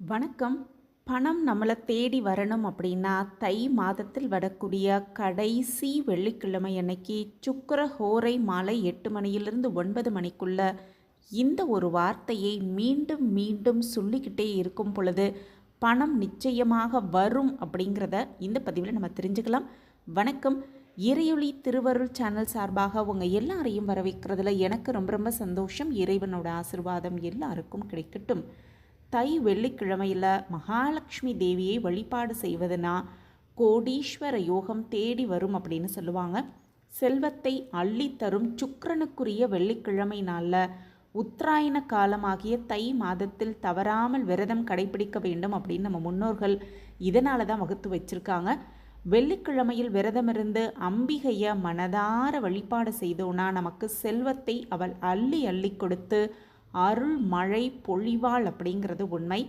வணக்கம். பணம் நம்மளை தேடி வரணும் அப்படின்னா தை மாதத்தில் வரக்கூடிய கடைசி வெள்ளிக்கிழமை அன்னைக்கு சுக்கர ஹோரை மாலை எட்டு மணியிலிருந்து ஒன்பது மணிக்குள்ள இந்த ஒரு வார்த்தையை மீண்டும் மீண்டும் சொல்லிக்கிட்டே இருக்கும் பொழுது பணம் நிச்சயமாக வரும் அப்படிங்கிறத இந்த பதிவில் நம்ம தெரிஞ்சுக்கலாம். வணக்கம். இறையொளி திருவருள் சேனல் சார்பாக உங்கள் எல்லாரையும் வரவேற்கிறதுல எனக்கு ரொம்ப ரொம்ப சந்தோஷம். இறைவனோட ஆசிர்வாதம் எல்லாருக்கும் கிடைக்கட்டும். தை வெள்ளிக்கிழமையில் மகாலட்சுமி தேவியை வழிபாடு செய்வதுனா கோடீஸ்வர யோகம் தேடி வரும் அப்படின்னு சொல்லுவாங்க. செல்வத்தை அள்ளித்தரும் சுக்கரனுக்குரிய வெள்ளிக்கிழமை நாளில் உத்தராயண காலமாகிய தை மாதத்தில் தவறாமல் விரதம் கடைபிடிக்க வேண்டும் அப்படின்னு நம்ம முன்னோர்கள் இதனால தான் வகுத்து வச்சிருக்காங்க. வெள்ளிக்கிழமையில் விரதமிருந்து அம்பிகையை மனதார வழிபாடு செய்தோன்னா நமக்கு செல்வத்தை அவள் அள்ளி அள்ளி கொடுத்து அருள் மழை பொழிவாள் அப்படிங்கிறது உண்மை.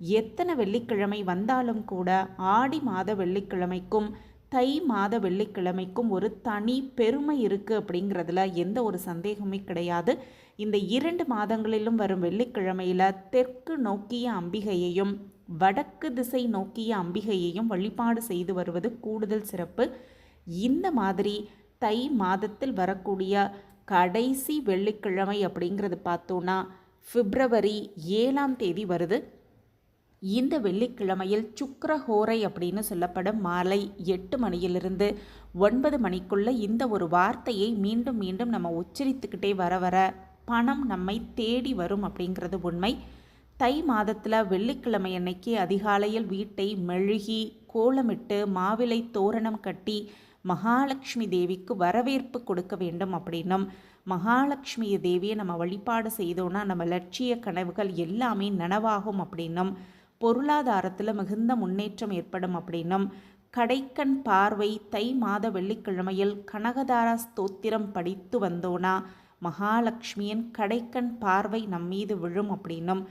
எத்தனை வெள்ளிக்கிழமை வந்தாலும் கூட ஆடி மாத வெள்ளிக்கிழமைக்கும் தை மாத வெள்ளிக்கிழமைக்கும் ஒரு தனி பெருமை இருக்குது அப்படிங்கிறதுல எந்த ஒரு சந்தேகமே கிடையாது. இந்த இரண்டு மாதங்களிலும் வரும் வெள்ளிக்கிழமையில் தெற்கு நோக்கிய அம்பிகையையும் வடக்கு திசை நோக்கிய அம்பிகையையும் வழிபாடு செய்து வருவது கூடுதல் சிறப்பு. இந்த மாதிரி தை மாதத்தில் வரக்கூடிய கடைசி வெள்ளிக்கிழமை அப்படிங்கிறது பார்த்தோன்னா பிப்ரவரி ஏழாம் தேதி வருது. இந்த வெள்ளிக்கிழமையில் சுக்கரஹோரை அப்படின்னு சொல்லப்படும் மாலை எட்டு மணியிலிருந்து ஒன்பது மணிக்குள்ளே இந்த ஒரு வார்த்தையை மீண்டும் மீண்டும் நம்ம உச்சரித்துக்கிட்டே வர வர பணம் நம்மை தேடி வரும் அப்படிங்கிறது உண்மை. தை மாதத்தில் வெள்ளிக்கிழமை அன்னைக்கு அதிகாலையில் வீட்டை மெழுகி கோலமிட்டு மாவிலை தோரணம் கட்டி மகாலட்சுமி தேவிக்கு வரவேற்பு கொடுக்க வேண்டும் அப்படின்னும் மகாலட்சுமி தேவியை நம்ம வழிபாடு செய்தோன்னா நம்ம லட்சிய கனவுகள் எல்லாமே நனவாகும் அப்படின்னும் பொருளாதாரத்தில் மிகுந்த முன்னேற்றம் ஏற்படும் அப்படின்னும் கடைக்கண் பார்வை தை மாத வெள்ளிக்கிழமையில் கனகதாரா ஸ்தோத்திரம் படித்து வந்தோனா மகாலட்சுமியின் கடைக்கண் பார்வை நம்மீது விழும் அப்படின்னும்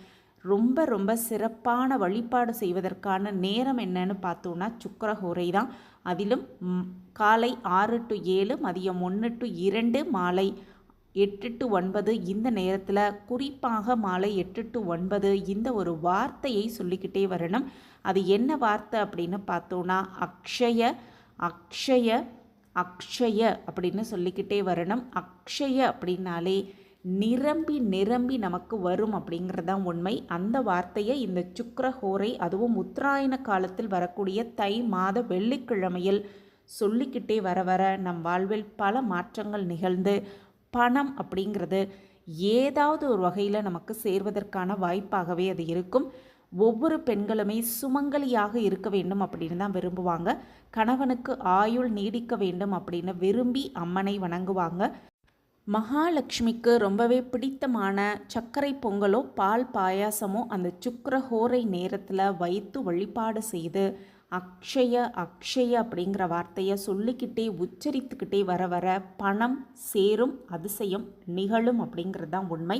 ரொம்ப ரொம்ப சிறப்பான வழிபாடு செய்வதற்கான நேரம் என்னன்னு பார்த்தோன்னா சுக்கரஹோரை தான். அதிலும் காலை ஆறு டு ஏழு மதியம் ஒன்று டு இரண்டு மாலை எட்டு டு ஒன்பது இந்த நேரத்தில் குறிப்பாக மாலை எட்டு டு ஒன்பது இந்த ஒரு வார்த்தையை சொல்லிக்கிட்டே வரணும். அது என்ன வார்த்தை அப்படின்னு பார்த்தோன்னா அக்ஷய அக்ஷய அக்ஷய அப்படின்னு சொல்லிக்கிட்டே வரணும். அக்ஷய அப்படின்னாலே நிரம்பி நிரம்பி நமக்கு வரும் அப்படிங்கிறது தான் உண்மை. அந்த வார்த்தையை இந்த சுக்கரஹோரை அதுவும் உத்தராயண காலத்தில் வரக்கூடிய தை மாத வெள்ளிக்கிழமையில் சொல்லிக்கிட்டே வர வர நம் வாழ்வில் பல மாற்றங்கள் நிகழ்ந்து பணம் அப்படிங்கிறது ஏதாவது ஒரு வகையில் நமக்கு சேர்வதற்கான வாய்ப்பாகவே அது இருக்கும். ஒவ்வொரு பெண்களுமே சுமங்கலியாக இருக்க வேண்டும் அப்படின்னு தான் விரும்புவாங்க. கணவனுக்கு ஆயுள் நீடிக்க வேண்டும் அப்படின்னு விரும்பி அம்மனை வணங்குவாங்க. மகாலட்சுமிக்கு ரொம்பவே பிடித்தமான சர்க்கரை பொங்கலோ பால் பாயாசமோ அந்த சுக்கரஹோரை நேரத்தில் வைத்து வழிபாடு செய்து அக்ஷய அக்ஷய அப்படிங்கிற வார்த்தையை சொல்லிக்கிட்டே உச்சரித்துக்கிட்டே வர வர பணம் சேரும் அதிசயம் நிகழும் அப்படிங்கிறது தான் உண்மை.